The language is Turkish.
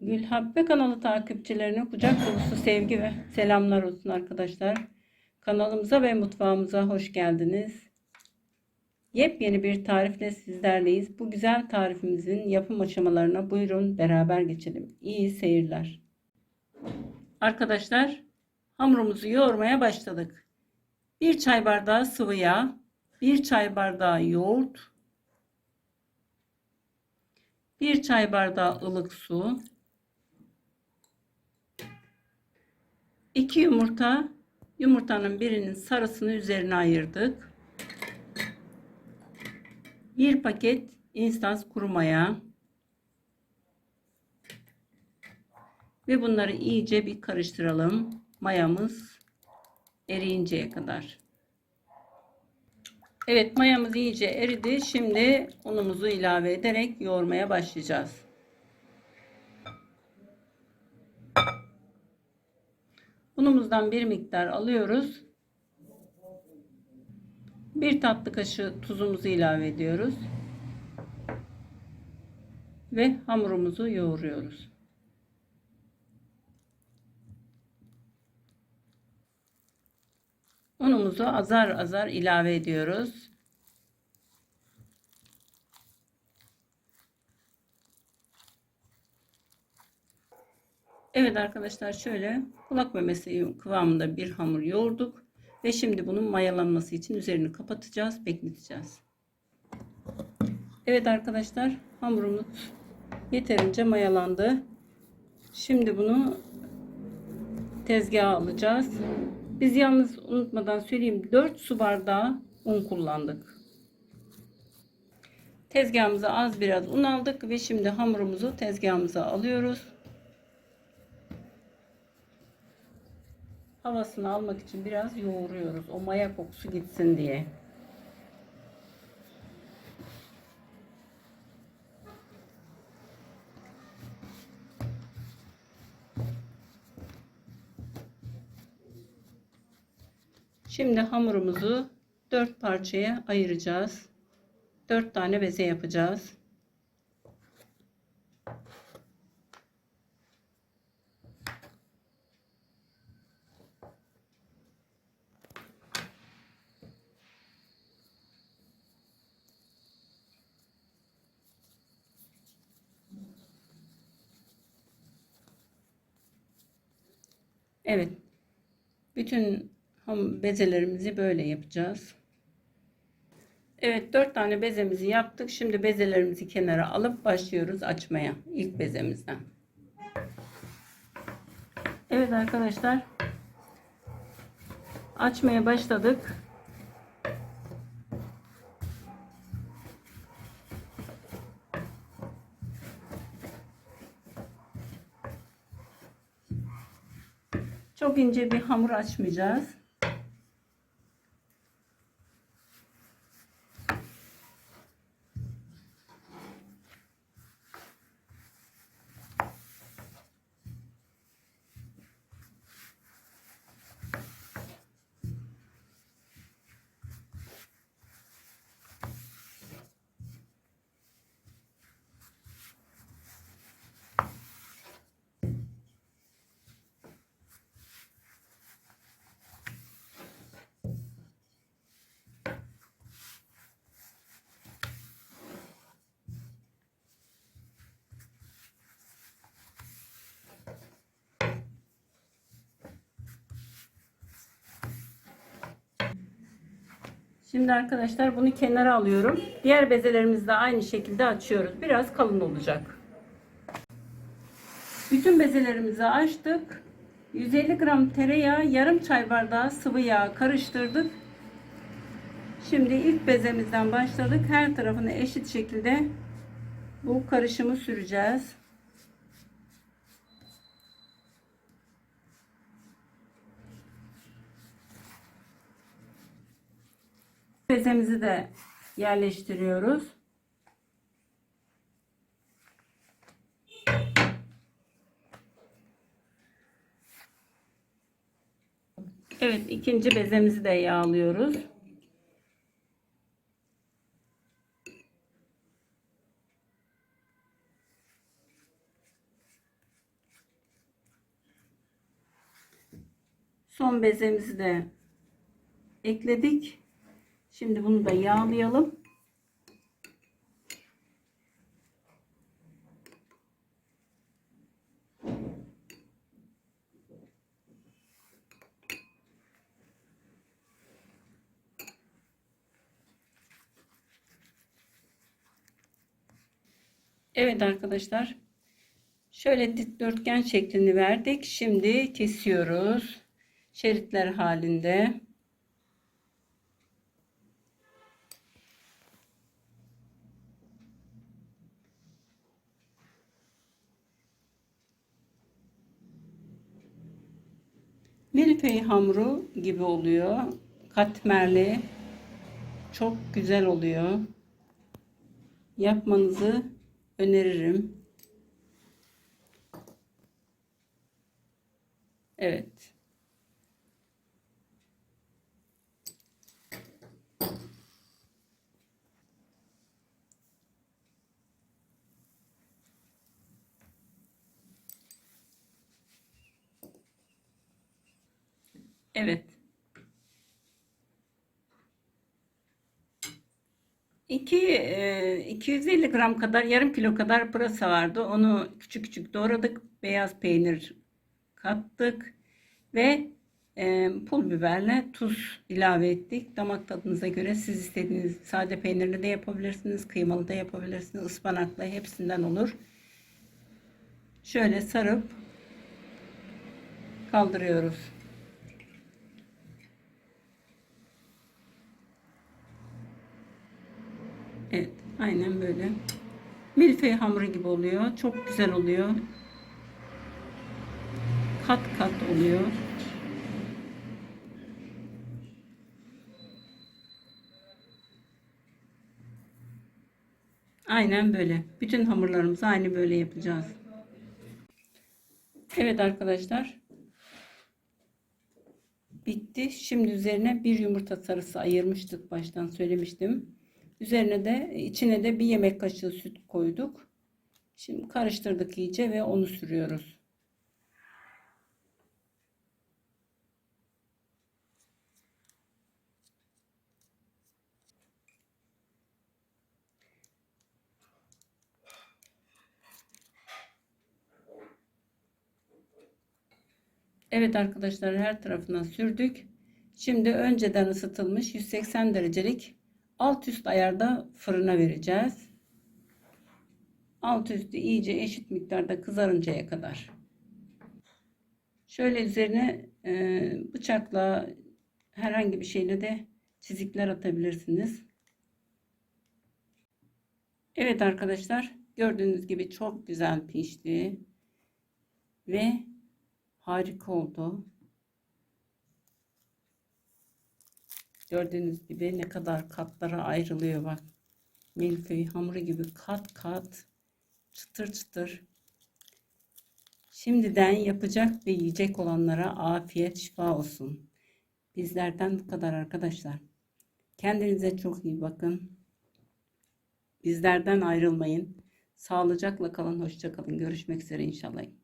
Gülhabbe kanalı takipçilerine kucak dolusu sevgi ve selamlar olsun arkadaşlar. Kanalımıza ve mutfağımıza hoş geldiniz. Yepyeni bir tarifle sizlerleyiz. Bu güzel tarifimizin yapım aşamalarına buyurun beraber geçelim. İyi seyirler. Arkadaşlar hamurumuzu yoğurmaya başladık. 1 çay bardağı sıvı yağ, 1 çay bardağı yoğurt, 1 çay bardağı ılık su, 2 yumurta, yumurtanın birinin sarısını üzerine ayırdık. 1 paket instans kuru maya ve bunları iyice bir karıştıralım. Mayamız eriyinceye kadar. Evet mayamız iyice eridi. Şimdi unumuzu ilave ederek yoğurmaya başlayacağız. Unumuzdan bir miktar alıyoruz. Bir tatlı kaşığı tuzumuzu ilave ediyoruz. Ve hamurumuzu yoğuruyoruz. Unumuzu azar azar ilave ediyoruz. Evet arkadaşlar şöyle kulak memesi kıvamında bir hamur yoğurduk. Ve şimdi bunun mayalanması için üzerini kapatacağız, bekleteceğiz. Evet arkadaşlar hamurumuz yeterince mayalandı. Şimdi bunu tezgaha alacağız. Biz yalnız unutmadan söyleyeyim 4 su bardağı un kullandık. Tezgahımıza az biraz un aldık ve şimdi hamurumuzu tezgahımıza alıyoruz. Havasını almak için biraz yoğuruyoruz. O maya kokusu gitsin diye. Şimdi hamurumuzu dört parçaya ayıracağız. Dört tane beze yapacağız. Evet. Bütün bezelerimizi böyle yapacağız. Evet 4 tane bezemizi yaptık. Şimdi bezelerimizi kenara alıp başlıyoruz açmaya. ilk bezemizden. Evet arkadaşlar. Açmaya başladık. Çok ince bir hamur açmayacağız. Şimdi arkadaşlar bunu kenara alıyorum. Diğer bezelerimizi de aynı şekilde açıyoruz. Biraz kalın olacak. Bütün bezelerimizi açtık. 150 gram tereyağı, yarım çay bardağı sıvı yağ karıştırdık. Şimdi ilk bezemizden başladık. Her tarafını eşit şekilde bu karışımı süreceğiz. bezemizi de yerleştiriyoruz. Evet ikinci bezemizi de yağlıyoruz. Son bezemizi de ekledik. Şimdi bunu da yağlayalım. Evet arkadaşlar. Şöyle dikdörtgen şeklini verdik. Şimdi kesiyoruz. Şeritler halinde. Milföy hamuru gibi oluyor. Katmerli. Çok güzel oluyor. Yapmanızı öneririm. Evet. Evet. 2 250 gram kadar yarım kilo kadar pırasa vardı. Onu küçük küçük doğradık. Beyaz peynir kattık ve e, pul biberle tuz ilave ettik. Damak tadınıza göre siz istediğiniz sade peynirli de yapabilirsiniz, kıymalı da yapabilirsiniz, ıspanaklı hepsinden olur. Şöyle sarıp kaldırıyoruz. Evet, aynen böyle. Milföy hamuru gibi oluyor. Çok güzel oluyor. Kat kat oluyor. Aynen böyle. Bütün hamurlarımızı aynı böyle yapacağız. Evet arkadaşlar. Bitti. Şimdi üzerine bir yumurta sarısı ayırmıştık. Baştan söylemiştim. Üzerine de içine de bir yemek kaşığı süt koyduk. Şimdi karıştırdık iyice ve onu sürüyoruz. Evet arkadaşlar her tarafına sürdük. Şimdi önceden ısıtılmış 180 derecelik alt üst ayarda fırına vereceğiz. Alt üstü iyice eşit miktarda kızarıncaya kadar. Şöyle üzerine e, bıçakla herhangi bir şeyle de çizikler atabilirsiniz. Evet arkadaşlar gördüğünüz gibi çok güzel pişti. Ve harika oldu. Gördüğünüz gibi ne kadar katlara ayrılıyor bak. Milföy hamuru gibi kat kat çıtır çıtır. Şimdiden yapacak ve yiyecek olanlara afiyet şifa olsun. Bizlerden bu kadar arkadaşlar. Kendinize çok iyi bakın. Bizlerden ayrılmayın. Sağlıcakla kalın, hoşça kalın. Görüşmek üzere inşallah.